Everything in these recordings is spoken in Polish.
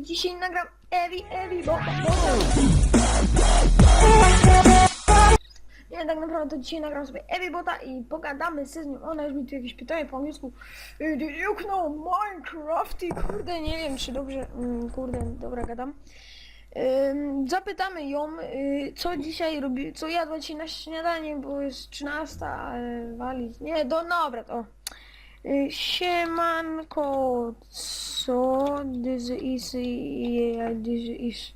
Dzisiaj nagram Ewi, Ewi, bo, bo. Nie, tak naprawdę to dzisiaj nagram sobie Ewi Bota i pogadamy z nią. Ona już mi tu jakieś pytanie po angielsku. "Y, you know Minecrafty? Kurde, nie wiem czy dobrze, mm, kurde, dobra gadam. Zapytamy ją, y, co dzisiaj robi, co jadła dzisiaj na śniadanie, bo jest 13, ale walić. Nie, do, dobra, to. Y, Siemanko, co this is, yeah, this is.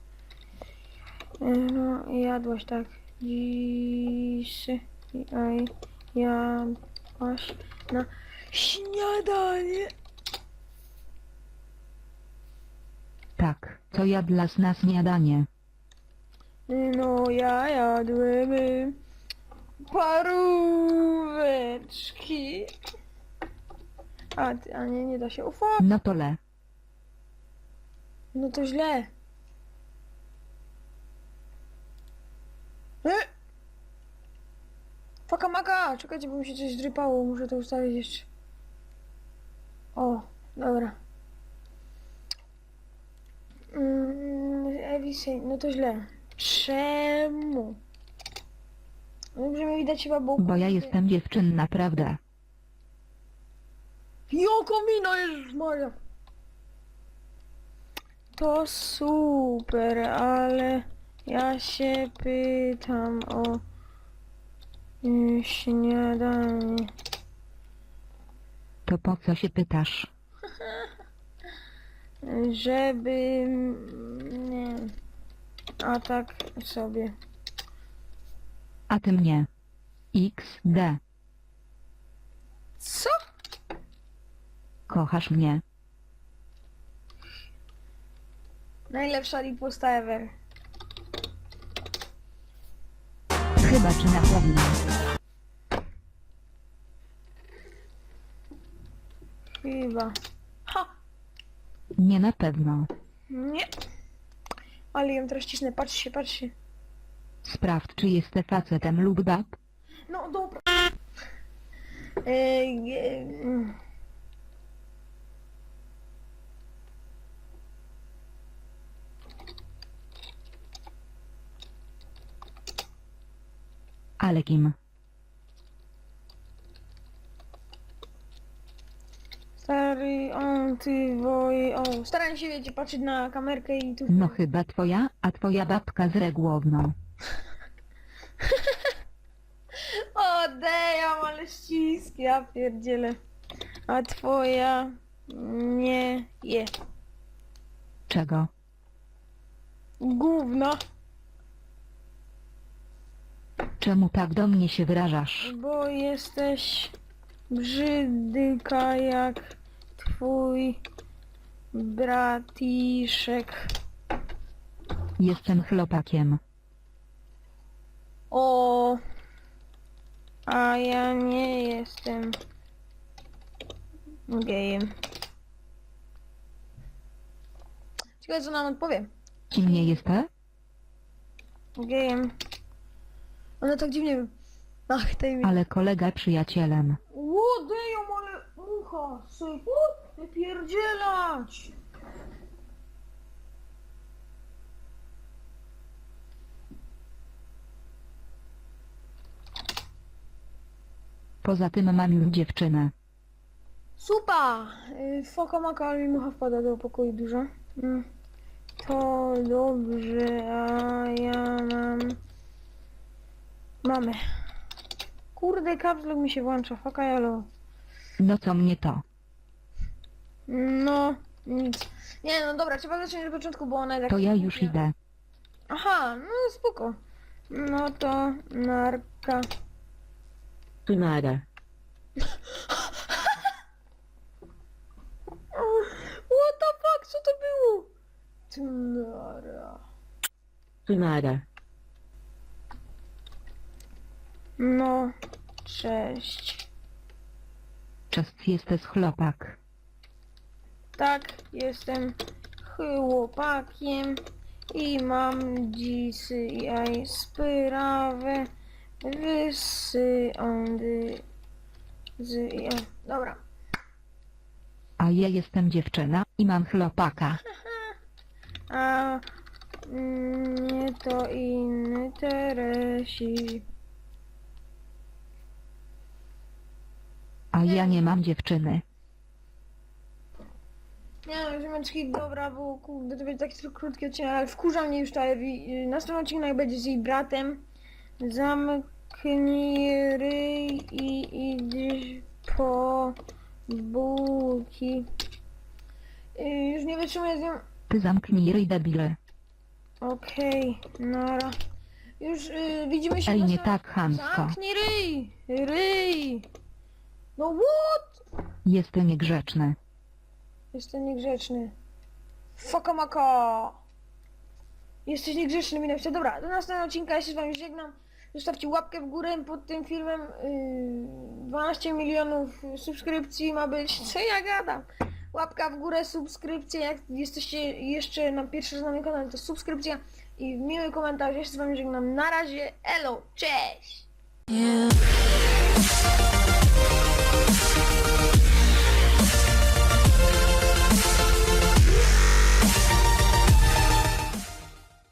Y, No, jadłaś tak. Dzisiaj jadłaś na śniadanie. Tak, to ja dla na śniadanie. No, ja jadłem y, paróweczki. A, ty- a nie, nie da się. Ufa, No to le. no to źle. E! Faka maka, czekajcie, bo mi się coś zdrypało, muszę to ustawić jeszcze. O, dobra. Mm, no to źle. Czemu? Dobrze mnie widać chyba, bo... Bo ja jestem dziewczynna, prawda? Joko mina jest Maria. To super, ale ja się pytam o y, śniadanie. To po co się pytasz? Żeby... mm, Nie. A tak sobie. A ty mnie. XD. Co? Kochasz mnie. Najlepsza riposta ever. Chyba czy na pewno. Chyba. Ha! Nie na pewno. Nie. Ale ją teraz cisnę, patrzcie, patrzcie. Sprawdź czy jesteś facetem lub bab. No dobra. Ej, e, mm. Ale kim? Stary, on, ty, woj, o. Staram się, wiecie, patrzeć na kamerkę i tu... No chyba twoja, a twoja babka z regłowną. O, dejam, ale ściski, ja pierdzielę. A twoja nie je. Czego? Gówno, Czemu tak do mnie się wyrażasz? bo jesteś brzydka jak twój bratiszek. Jestem chłopakiem. O, a ja nie jestem gejem. Ciekawe co nam odpowie. Kim nie jesteś? Gejem. Ona tak dziwnie... Ach, tej mi... Ale kolega przyjacielem. Łodeją, ale mucha! Syk, nie pierdzielać! Poza tym mam już dziewczynę. Supa! Y, Foka maka, ale mi mucha wpada do pokoju dużo. Mm. To dobrze, a ja mam... Mamy. Kurde, kapslok mi się włącza, faka jalo. No co mnie to? No, nic. Nie, no dobra, trzeba zacząć od początku, bo ona. To ja już idę. Aha, no spoko. No to narka. Tynara. What the fuck, co to było? Tnara. Tynara. No, cześć. Czas jesteś chłopak. Tak, jestem chłopakiem i mam dzisiaj sprawę wysądy z... Dobra. A ja jestem dziewczyna i mam chłopaka. a mnie to inny teresi. A ja nie mam dziewczyny. Nie no, ziomeczki, dobra, bo kurde, to będzie taki tylko krótki odcinek, ale wkurza mnie już ta Ewi. Y, Następny odcinek będzie z jej bratem. Zamknij ryj i idź po bułki. Y, Już nie wytrzymuję z nią. Ty zamknij ryj debile. Okej, nara. Już y, widzimy się Ej, nie następnym- tak, chamsko. Zamknij ryj! Ryj! No what? Jestem niegrzeczny. Jestem niegrzeczny. Fokamaka! Jesteś niegrzeczny, mi napisał. Dobra, do następnego odcinka, ja się z wami żegnam. Zostawcie łapkę w górę pod tym filmem. Yy, 12 milionów subskrypcji ma być. Co ja gadam? Łapka w górę, subskrypcja. Jak jesteście jeszcze na pierwszy raz na moim kanale, to subskrypcja i miły komentarz. Ja się z wami żegnam. Na razie, elo, cześć! Yeah.